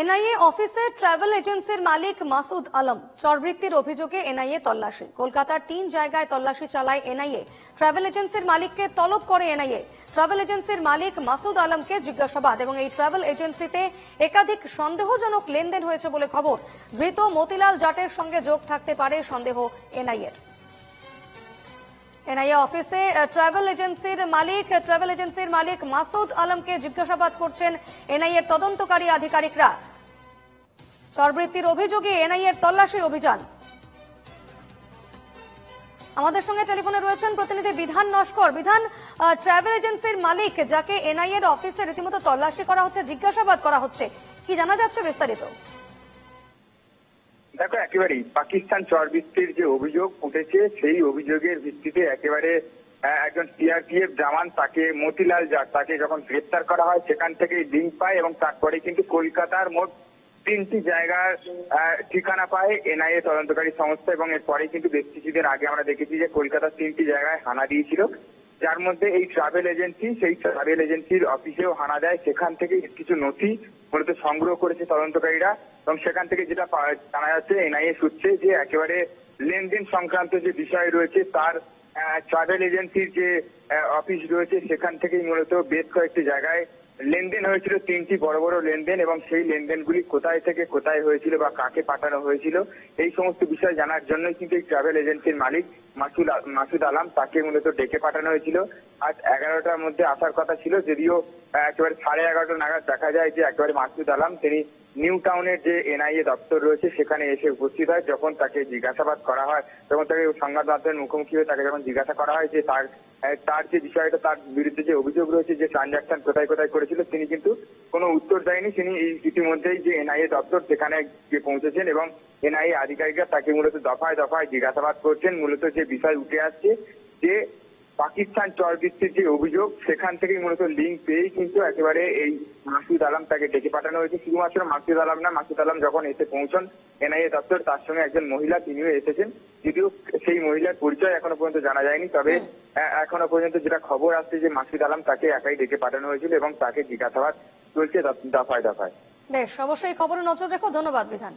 NIA অফিসে travel এজেন্সির মালিক মাসুদ আলম। চরবৃত্তির অভিযোগে এনআইএ তল্লাশি। কলকাতার তিন জায়গায় তল্লাশি চালায় এনআইএ। ট্রাভেল এজেন্সির মালিককে তলব করে এনআইএ। ট্রাভেল এজেন্সির মালিক মাসুদ আলমকে জিজ্ঞাসাবাদ এবং এই ট্রাভেল এজেন্সিতে একাধিক সন্দেহজনক লেনদেন হয়েছে বলে খবর। ধৃত মতিলাল জাটের সঙ্গে যোগ থাকতে পারে সন্দেহ এনআইএর। এনআইএ অফিসে ট্রাভেল এজেন্সির মালিক ট্রাভেল এজেন্সির মালিক মাসুদ আলমকে জিজ্ঞাসাবাদ করছেন এনআইএ তদন্তকারী আধিকারিকরা। চরবৃত্তির অভিযোগে এনআইএর তল্লাশি অভিযান। আমাদের সঙ্গে টেলিফোনে রয়েছেন প্রতিনিধি বিধান নস্কর। বিধান ট্রাভেল এজেন্সির মালিক যাকে এনআইএ এর অফিসে রীতিমতো তল্লাশি করা হচ্ছে, জিজ্ঞাসাবাদ করা হচ্ছে। কি জানা যাচ্ছে বিস্তারিত? দেখো, একেবারেই পাকিস্তান চরবৃত্তির যে অভিযোগ উঠেছে, সেই অভিযোগের ভিত্তিতে একেবারে একজন সিআরপিএফ জামান তাকে, মতিলাল জাট তাকে যখন গ্রেপ্তার করা হয়, সেখান থেকে লিঙ্ক পায় এবং তারপরে কিন্তু কলকাতার মোট তিনটি জায়গার ঠিকানা পায় এনআইএ তদন্তকারী সংস্থা এবং এরপরে কিন্তু বেশ কিছুদিন আগে আমরা দেখেছি যে কলকাতার তিনটি জায়গায় হানা দিয়েছিল। যার মধ্যে এই ট্রাভেল এজেন্সি, সেই ট্রাভেল এজেন্সির অফিসেও হানা দেয়। সেখান থেকে কিছু নথি মূলত সংগ্রহ করেছে তদন্তকারীরা এবং সেখান থেকে যেটা জানা যাচ্ছে এনআইএ সূত্রে যে একেবারে লেনদেন সংক্রান্ত যে বিষয় রয়েছে, তার ট্রাভেল এজেন্সির যে অফিস রয়েছে, সেখান থেকেই মূলত বেশ কয়েকটি জায়গায় লেনদেন হয়েছিল তিনটি বড় বড় লেনদেন এবং সেই লেনদেনগুলি কোথায় থেকে কোথায় হয়েছিল বা কাকে পাঠানো হয়েছিল, এই সমস্ত বিষয় জানার জন্য কিন্তু এই ট্রাভেল এজেন্সির মালিক মাসুদ মাসুদ আলাম তাকে মূলত ডেকে পাঠানো হয়েছিল। আজ এগারোটার মধ্যে আসার কথা ছিল, যদিও একেবারে সাড়ে এগারোটা নাগাদ দেখা যায় যে একেবারে মাসুদ আলাম, তিনি নিউ টাউনের যে এনআইএ দপ্তর রয়েছে, সেখানে এসে উপস্থিত হয়। যখন তাকে জিজ্ঞাসাবাদ করা হয়, তখন তাকে সংবাদ মাধ্যমের মুখোমুখি হয়ে তাকে যখন জিজ্ঞাসা করা হয় যে তার তার যে বিষয়টা, তার বিরুদ্ধে যে অভিযোগ রয়েছে, যে ট্রানজাকশন কোথায় কোথায় করেছিল, তিনি কিন্তু কোনো উত্তর দেয়নি। তিনি ইতিমধ্যেই যে এনআইএ দপ্তর, সেখানে গিয়ে পৌঁছেছেন এবং এনআইএ আধিকারিকরা তাকে মূলত দফায় দফায় জিজ্ঞাসাবাদ করছেন। মূলত যে বিষয় উঠে আসছে, যে পাকিস্তান চরবৃত্তির যে অভিযোগ সেখান থেকেই মূলত লিঙ্ক পেয়েই কিন্তু একেবারে এই মাসুদ আলম তাকে ডেকে পাঠানো হয়েছে। শুধুমাত্র মাসুদ আলম না মাসুদ আলম যখন এসে পৌঁছন এনআইএ দপ্তর তার সঙ্গে একজন মহিলা তিনিও এসেছেন। যদিও সেই মহিলার পরিচয় এখনও পর্যন্ত জানা যায়নি তবে এখনও পর্যন্ত যেটা খবর আসছে যে মাসুদ আলম তাকে একাই ডেকে পাঠানো হয়েছিল এবং তাকে জিজ্ঞাসাবাদ চলছে দফায় দফায়। বেশ অবশ্যই খবরে নজর রেখো। ধন্যবাদ বিধান।